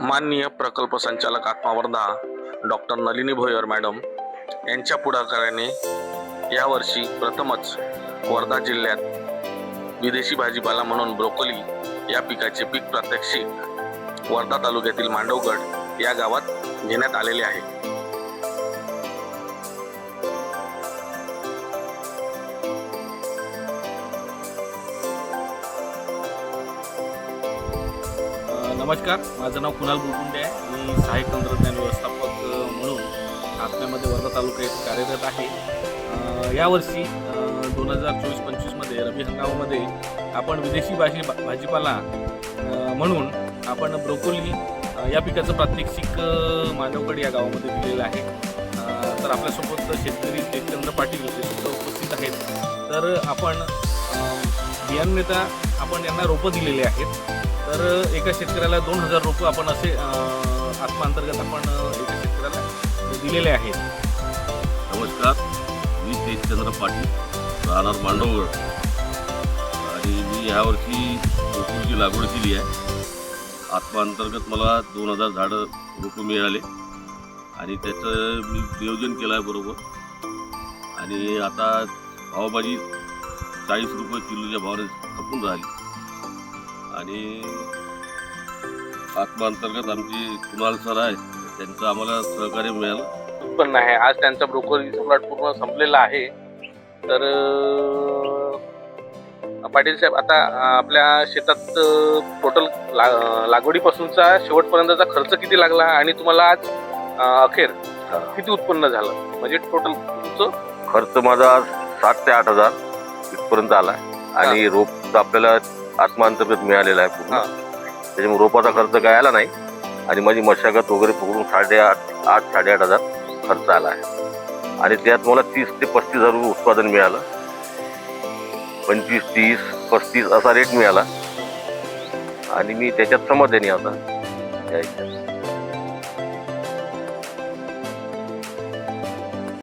माननीय प्रकल्प संचालक आत्मा वर्धा डॉक्टर नलिनी भोयर मॅडम यांच्या पुढाकाराने यावर्षी प्रथमच वर्धा जिल्ह्यात विदेशी भाजीपाला म्हणून ब्रोकोली या पिकाचे पीक प्रात्यक्षिक वर्धा तालुक्यातील मांडवगड या गावात घेण्यात आलेले आहे. नमस्कार माझं नाव कुणाल बुकुंडे आहे. मी सहाय्यक तंत्रज्ञान व्यवस्थापक म्हणून आत्म्यामध्ये वर्धा तालुका येथे कार्यरत आहे. यावर्षी दोन हजार चोवीस पंचवीसमध्ये रबी हंगामामध्ये आपण विदेशी भाजी भाजीपाला म्हणून आपण ब्रोकोली या पिकाचं प्रात्यक्षिक अ, मानवगड या गावामध्ये दिलेलं आहे. तर आपल्यासोबत शेतकरी जयचंद्र पाटील हे सुद्धा उपस्थित आहेत. तर आपण अ, आपण यांना रोपं दिलेली आहेत. तर एका शेतकऱ्याला दोन हजार रुपये आपण असे आत्मांतर्गत आपण एका शेतकऱ्याला दिलेले आहेत. नमस्कार. मी तेजचंद्र पाटील राहणार मांडवगड. आणि मी ह्यावर्षी गोकुळची लागवड केली आहे. आत्मांतर्गत मला दोन हजार झाडं रोपं मिळाले. आणि त्याचं मी नियोजन केलं आहे बरोबर. आणि आता भावभाजी चाळीस रुपये किलोच्या भावाने खपून राहिली. आणि आत्मा अंतर्गत आमचे कुणाल सर आहे त्यांचं आम्हाला सहकार्य मिळालं. उत्पन्न आहे आज त्यांचा ब्रोकोलीचा प्लॉट पूर्ण संपलेला आहे. तर पाटील साहेब आता आपल्या शेतात टोटल ला लागवडीपासूनचा शेवटपर्यंतचा खर्च किती लागला आणि तुम्हाला आज अखेर किती उत्पन्न झालं? म्हणजे टोटल तुमचं? खर्च माझा सात ते आठ हजार इथपर्यंत आला आणि रोप आपल्याला आत्मांतर्गत मिळालेला आहे पूर्ण. हा. त्याच्यामुळे रोपाचा खर्च काय आला नाही. आणि माझी मशागत वगैरे पकडून साडेआठ आठ साडेआठ हजार खर्च आला आहे. आणि त्यात मला तीस ते पस्तीस हजार रुपये उत्पादन मिळालं. पंचवीस तीस पस्तीस असा रेट मिळाला. आणि मी त्याच्यात समाधानी आता.